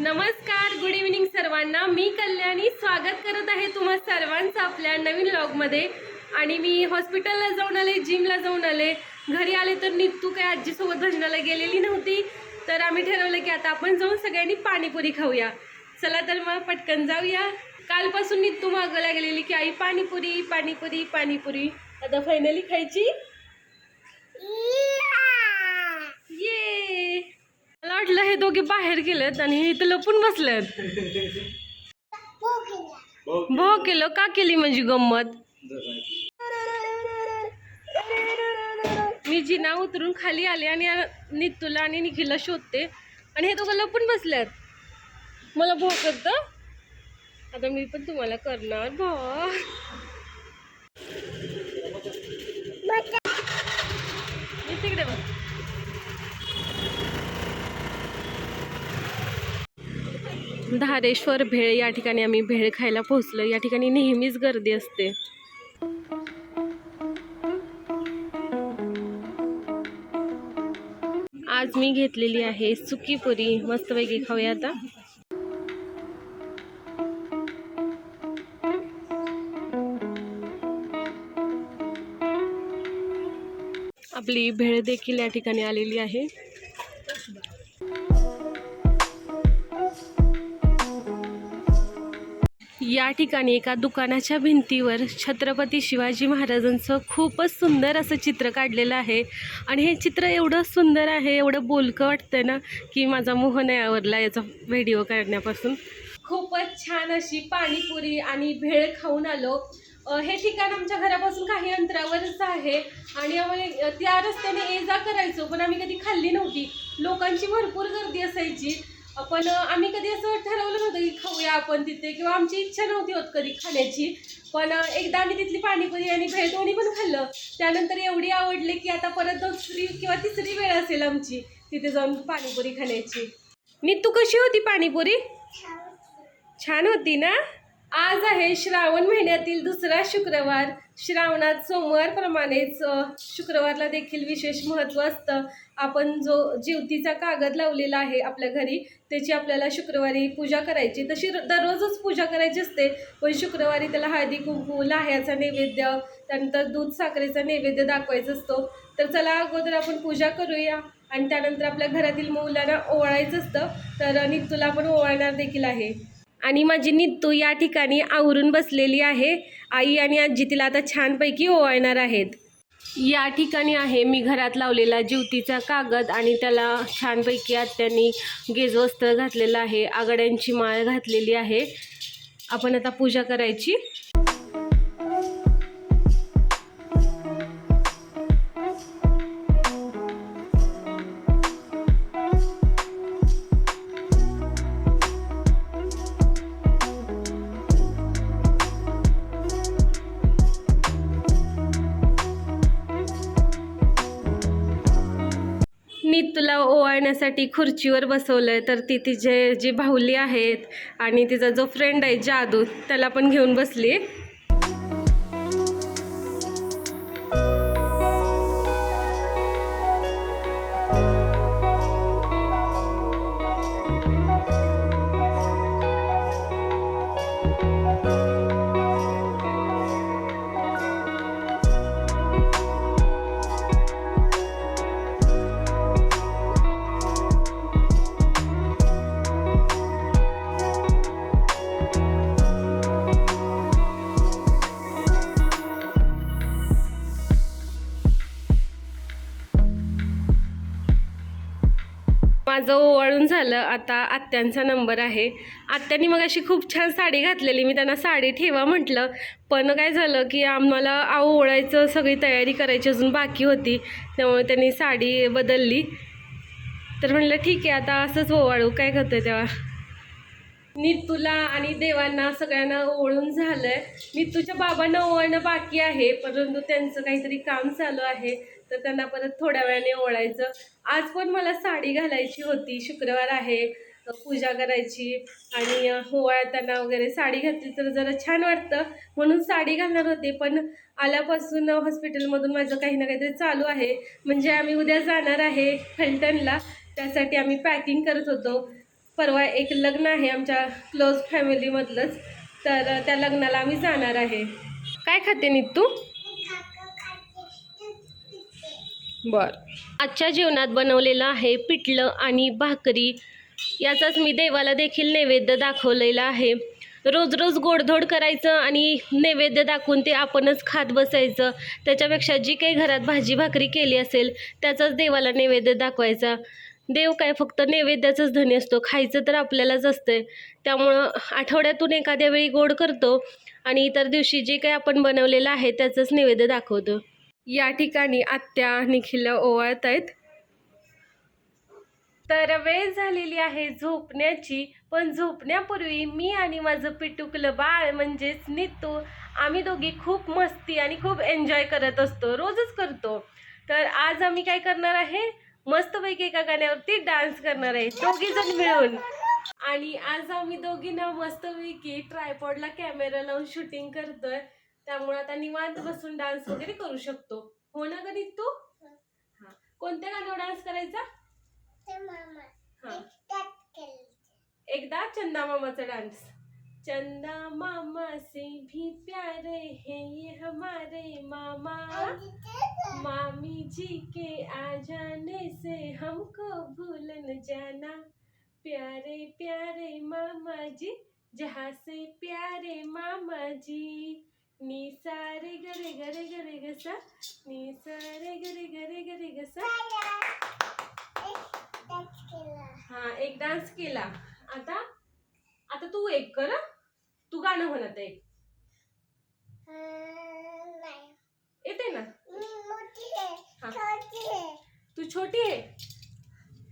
नमस्कार good evening सर्वांना. मी कल्याणी स्वागत करत आहे तुम्हा सर्वांचं आपल्या नवीन ब्लॉगमध्ये आणि मी हॉस्पिटलला जाऊन आले जिमला जाऊन आले. घरी आले तर नित्तू काय आजीसोबत भजनाला गेलेली नव्हती. तर आम्ही ठरवलं की आता आपण जाऊन सगळ्यांनी पाणीपुरी खाऊया. चला तर मग पटकन जाऊया. कालपासून नित्तू मागवल्या गेलेली की आई पाणीपुरी पाणीपुरी पाणीपुरी. आता फायनली खायची ये मला वाटलं हे दोघे बाहेर गेलेत आणि हे इथं लपून बसलेत. भो केलं का केली म्हणजे गंमत? मी जिना उतरून खाली आले आणि नितूला आणि निखिलला शोधते आणि हे दोघं लपून बसल्यात मला भो करतं? आता मी पण तुम्हाला करणार भो. धारेश्वर भेळ या ठिकाणी आम्ही भेळ खायला पोहोचलो. या ठिकाणी नेहमीच गर्दी असते. आज मी घेतलेली आहे सुकी पुरी. मस्तपैकी खाऊया आता. आपली भेळ देखील या ठिकाणी आलेली आहे. या ठिकाणी एका दुकानाच्या भिंतीवर छत्रपती शिवाजी महाराजांचं खूपच सुंदर असं चित्र काढलेलं आहे. आणि हे चित्र एवढं सुंदर आहे एवढं बोलकं वाटतं ना की माझा मोह नाही आवडला याचा व्हिडिओ काढण्यापासून. खूपच छान अशी पाणीपुरी आणि भेळ खाऊन आलो. हे ठिकाण आमच्या घरापासून काही अंतरावरच आहे. आणि आम्ही त्या रस्त्याने ये जा करायचो पण आम्ही कधी खाल्ली नव्हती. लोकांची भरपूर गर्दी असायची. पण आम्ही कधी असं ठरवलं नव्हतं की खाऊया आपण तिथे किंवा आमची इच्छा नव्हती होत कधी खाण्याची. पण एकदा आम्ही तिथली पाणीपुरी आणि भेळ दोन्ही पण खाल्लं. त्यानंतर एवढी आवडली की आता परत दुसरी किंवा तिसरी वेळ असेल आमची तिथे जाऊन पाणीपुरी खाण्याची. नीतू कशी होती पाणीपुरी? छान होती ना? आज आहे श्रावण महिन्यातील दुसरा शुक्रवार. श्रावणात सोमवारप्रमाणेच शुक्रवारला देखील विशेष महत्त्व असतं. आपण जो जीवतीचा कागद लावलेला आहे आपल्या घरी त्याची आपल्याला शुक्रवारी पूजा करायची. तशी दररोजच पूजा करायची असते पण शुक्रवारी त्याला हळदी कुंकू लाह्याचा नैवेद्य त्यानंतर दूध साखरेचा नैवेद्य दाखवायचा असतो. तर चला अगोदर आपण पूजा करूया. आणि त्यानंतर आपल्या घरातील मुलांना ओवाळायचं असतं. तर नित्तूला पण ओवाळणार देखील आहे. आणि माझी नित्तू या ठिकाणी आवरून बसलेली आहे. आई आणि आजी तिला आता छानपैकी ओवाळणार आहेत. या ठिकाणी आहे मी घरात लावलेला ज्योतीचा कागद आणि त्याला छानपैकी आत्यांनी गेजवस्त्र घातलेलं आहे. आघाड्यांची माळ घातलेली आहे. आपण आता पूजा करायची. मी तुला ओवाळण्यासाठी खुर्चीवर बसवलं आहे तर ती तिचे जी भाऊली आहेत आणि तिचा जो फ्रेंड आहे जादू त्याला पण घेऊन बसली झालं आता आत्यांचा नंबर आहे. आत्यांनी मग अशी खूप छान साडी घातलेली मी त्यांना साडी ठेवा म्हटलं. पण काय झालं की आम्हाला आव ओळायचं सगळी तयारी करायची अजून बाकी होती त्यामुळे त्यांनी साडी बदलली. तर म्हणलं ठीक आहे आता असंच ओवाळू काय करतोय तेव्हा? नितूला आणि देवांना सगळ्यांना ओळून झालं आहे नितूच्या बाबांना ओवाळणं बाकी आहे परंतु त्यांचं काहीतरी काम चालू आहे. तर त्यांना परत थोड्या वेळाने ओळायचं आज पण मला साडी घालायची होती. शुक्रवार आहे. पूजा करायची. आणि होवाळताना वगैरे साडी घातली तर जरा छान वाटतं. म्हणून साडी घालणार होते. पण आल्यापासून हॉस्पिटलमधून माझं काही ना काहीतरी चालू आहे. म्हणजे आम्ही उद्या जाणार आहे फलटणला. त्यासाठी आम्ही पॅकिंग करत होतो. परवा एक लग्न आहे आमच्या क्लोज फॅमिलीमधलंच. तर त्या लग्नाला आम्ही जाणार आहे. काय खाते नीत? तू बर. आजच्या जेवणात बनवलेलं आहे पिठलं आणि भाकरी. याचाच मी देवाला देखील नैवेद्य दाखवलेला आहे. रोज रोज गोडधोड करायचं आणि नैवेद्य दाखवून ते आपणच खात बसायचं. त्याच्यापेक्षा जी काही घरात भाजी भाकरी केली असेल त्याचाच देवाला नैवेद्य दाखवायचा. देव काय फक्त नैवेद्याचाच धनी असतो खायचं तर आपल्यालाच असतंय. त्यामुळं आठवड्यातून एखाद्या वेळी गोड करतो आणि इतर दिवशी जे काही आपण बनवलेलं आहे त्याचंच नैवेद्य दाखवतो. या ठिकाणी आत्या निखिल ओवाळत आहेत. तर वेळ झालेली आहे झोपण्याची पण झोपण्यापूर्वी मी आणि माझं पिटुकलं बाळ म्हणजेच नितू आम्ही दोघी खूप मस्ती आणि खूप एन्जॉय करत असतो रोजच करतो. तर आज आम्ही काय करणार आहे? मस्तपैकी एका गाण्यावरती डान्स करणार आहे दोघी जण मिळून. आणि आज आम्ही दोघी ना मस्तपैकी ट्रायपॉडला कॅमेरा लावून शूटिंग करतोय. त्यामुळे आता निवांत बसून डान्स वगैरे करू शकतो. हो ना गणित तू? हा. कोणत्या गाण्यावर डान्स करायचा? हा. एकदा चंदा मामाचा डान्स चंदा मामा से भी प्यारे हैं ये हमारे मामा. मामी जी के आ जाने से हमको भूल न जाना. प्यारे प्यारे मामा जी जहाँ से प्यारे मामा जी. नी सारे ग रे ग गसा नी सारे ग रे ग गसा हा एक डान्स केला. आता आता तू एक कर तू गाणं म्हणत एक येते ना तू छोटी आहे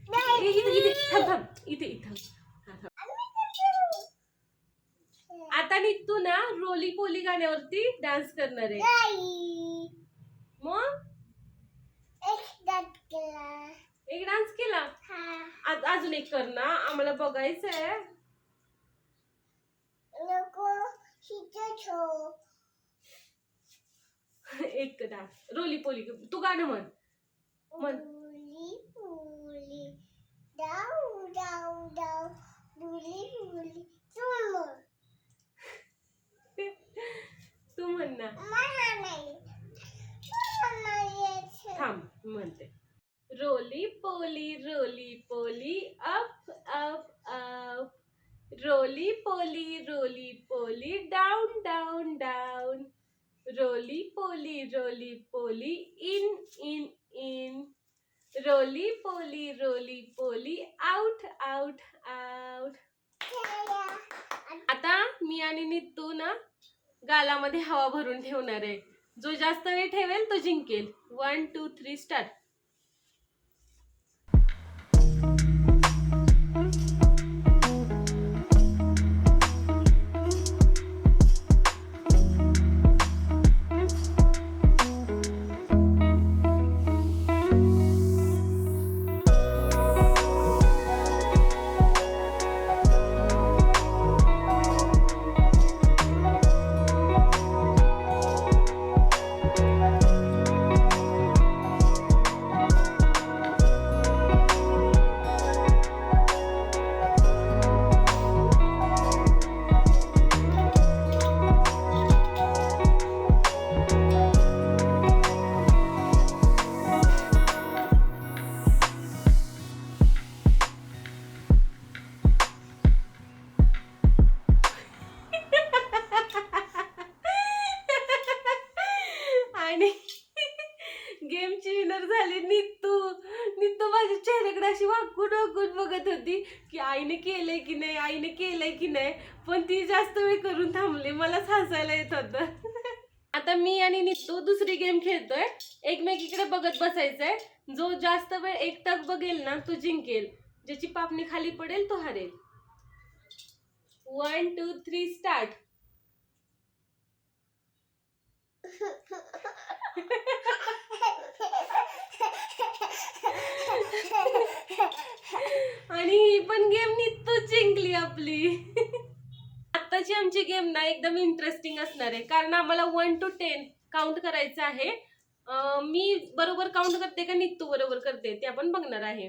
ए, इथे इथे थांब थांब इथे इथं हा, थांब. आता नी तू ना रोली पोली गाण्यावरती डान्स करणार आहे. मग? एक डान्स केला. आज अजून एक कर ना. आम्हाला बघायचं आहे. एक डान्स रोली पोली तू गाणं म्हण. म्हण. तू म्हण ना. थांब म्हणते. रोली पोली रोली पोली अप अप अप. रोली पोली रोली पोली डाऊन डाऊन डाऊन. रोली पोली रोली पोली इन इन इन. रोली पोली रोली पोली आउट आउट आउट. आता मी आणि नितू ना गालामध्ये हवा भरून ठेवणार. आहे जो जास्त वेळ ठेवेल तो जिंकेल. वन टू थ्री स्टार्ट केलंय की नाही आईने केलंय की नाही पण ती जास्त वेळ करून थांबली मलाच हसायला येत होतं. आता मी आणि नितू दुसरी गेम खेळतोय. एकमेकीकडे बघत बसायचंय. जो जास्त वेळ एकटक बघेल ना तो जिंकेल. ज्याची पापणी खाली पडेल तो हरेल. वन टू थ्री स्टार्ट आणि ही पण गेम नित्तूच जिंकली आपली. आत्ताची आमची गेम ना एकदम इंटरेस्टिंग असणार आहे. कारण आम्हाला वन टू टेन काउंट करायचं आहे. मी बरोबर काउंट करते का नित्तू बरोबर करते ते आपण बघणार आहे.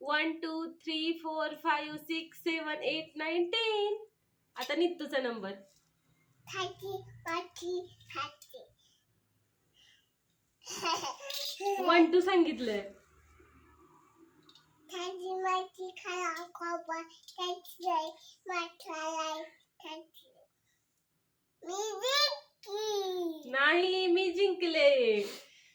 One two three four five six seven eight nine ten आता नित्तूचा नंबर वन टू सांगितलंय. खाती माती खोबा मी जिंकली. नाही मी जिंकले.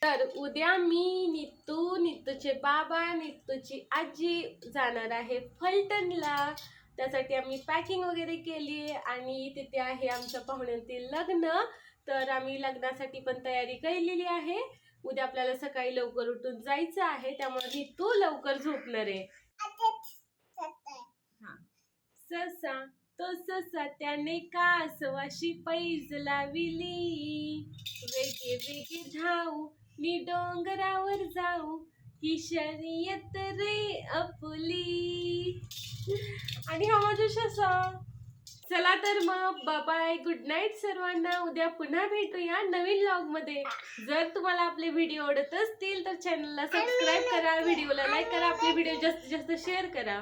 तर उद्या मी नितू नितूचे बाबा नितूची आजी जाणार आहे फलटणला. त्यासाठी आम्ही पॅकिंग वगैरे केली आणि तिथे आहे आमच्या पाहुण्यातील लग्न. तर आम्ही लग्नासाठी पण तयारी केलेली आहे. उद्या आपल्याला सकाळी लवकर उठून जायचं आहे त्यामुळे नित्तू लवकर झोपणार आहे. हा. ससा तो ससा त्याने कासवाशी पैज लाविली. वेगे वेगे धावू मी डोंगरावर जाऊ ही शर्यत रे आपली. आणि हा माझा ससा. चला तर मग बाय गुड नाईट सर्वांना. उद्या पुन्हा भेटूया नवीन ब्लॉगमध्ये जर तुम्हाला आपले व्हिडिओ आवडत असतील तर चॅनलला सबस्क्राईब करा व्हिडिओला लाईक करा आपले व्हिडिओ जास्तीत जास्त शेअर करा.